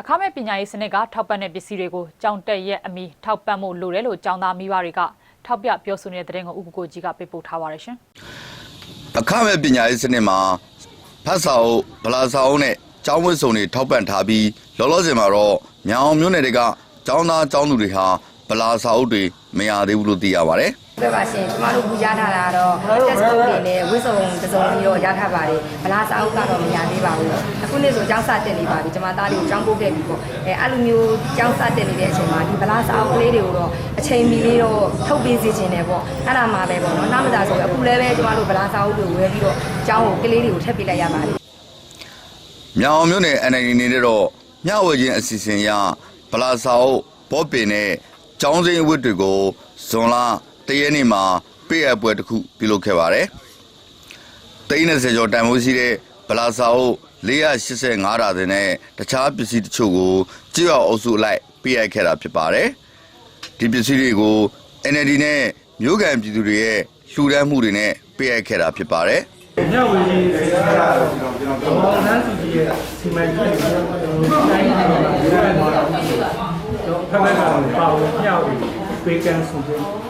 အခမဲ့ပညာရေးစနစ်ကထောက်ပံ့တဲ့ပစ္စည်းတွေကိုကြောင်တက်ရက်အမီထောက်ပံ့မှုလိုတယ်လို့ကျောင်းသားမိဘတွေကထောက်ပြပြောဆိုနေတဲ့တဲ့တင်ကိုဥပကိုကြီးကပေးပို့ထားပါရရှင်အခမဲ့ပညာရေးစနစ်မှာဖတ်စာအုပ်ဗလာစာအုပ်နဲ့ကျောင်းဝတ်စုံတွေထောက်ပံ့ထားပြီးလောလောဆယ်မှာတော့ညောင်မျိုးနယ်တွေကကျောင်းသားကျောင်းသူတွေဟာဗလာစာအုပ်တွေမရသေးဘူးလို့သိရပါတယ် ပြပါရှင်ကျမတို့ပူရထားတာကတော့ textbook တွေနဲ့ဝိစုံတစ်စုံပြီးတော့ရထားပါတယ်ဗလားစာအုပ်ကတော့မရသေးပါဘူးအခုနေ့ဆိုကျောင်းစတင်နေပါပြီကျမသားလေးကိုကျောင်းပို့ခဲ့ပြီပေါ့အဲအဲ့လိုမျိုးကျောင်းစတင်နေတဲ့အချိန်မှာဒီဗလားစာအုပ်ကလေးတွေကိုတော့အချိန်မီလေးတော့ထုတ်ပေးစီခြင်းတယ်ပေါ့အဲ့ဒါမှပဲပေါ့နော်နောက်မသာဆိုအခုလည်းပဲကျမတို့ဗလားစာအုပ်တွေဝယ်ပြီးတော့ကျောင်းကိုကလေးတွေကိုထည့်ပေးလိုက်ရပါတယ်။မြောင်မျိုးနယ် NLD နေတဲ့တော့မျှဝေခြင်းအစီအစဉ်အရဗလာစာအုပ်ဘောပင်နဲ့ကျောင်းစင်းအဝတ်တွေကိုဇွန်လ တရက်နေ့မှာပေးအပ်ပွဲတစ်ခုပြုလုပ်ခဲ့ပါတယ်။သိန်း30ကျော်တန်ဖိုးရှိတဲ့ဗလာစာအုပ်485ရာသင်းနဲ့တခြားပစ္စည်းတချို့ကိုကြေးရအုပ်စုအလိုက်ပေးအပ်ခဲ့တာဖြစ်ပါတယ်။ဒီပစ္စည်းတွေကို NLD နဲ့မြို့ကန်ပြည်သူတွေရဲ့လှူဒန်းမှုတွေနဲ့ပေးအပ်ခဲ့တာဖြစ်ပါတယ်။ညဝေကြီးစီစဉ်တာတော့ဘောင်းနှန်းစီရဲ့စီမံကိန်းကိုတိုင်းပြည်မှာရေးရမှာတော့ဖက်ဖက်ကတော့ပါဝင်ညဝေပေးကမ်းဆိုတဲ့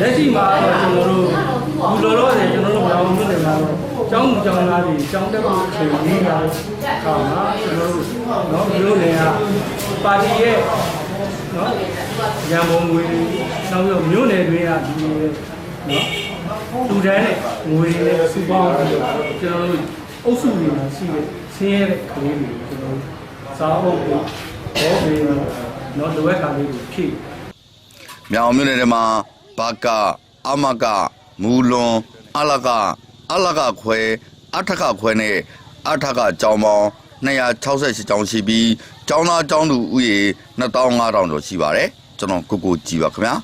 လက်ရှိမှာတော့ကျွန်တော်တို့ဘူလောလောဆယ်ကျွန်တော်တို့ဘောင်းမြို့နယ်မှာတော့ကျောင်းကျောင်းသားတွေကျောင်းတက်ဖို့ချိန်ကြီးတာခါမှာကျွန်တော်တို့နော်မြို့နယ်ကပါတီရဲ့နော်ရန်ကုန်ငွေနောက်ပြီးမြို့နယ်တွင်းကဒီနော်လူတန်းနဲ့ငွေနဲ့စုပေါင်းပြီးတော့ကျွန်တော်တို့အုပ်စုတွေမှာရှိတဲ့ဆင်းရဲတဲ့ကလေးတွေကိုကျွန်တော်တို့စားဖို့ကိုဘောဘေးတော့လိုအပ်တာလေးကိုဖြည့် မြောင်မြို့နယ်ထဲမှာဘာကအမကမူလွန်အလကအလကခွဲအထကခွဲနဲ့အထကကျောင်းပေါင်း268ကျောင်းရှိပြီးကျောင်းသားကျောင်းသူဥယေ2500ကျော်ရှိပါတယ်ကျွန်တော်ကိုကိုကြည်ပါခင်ဗျာ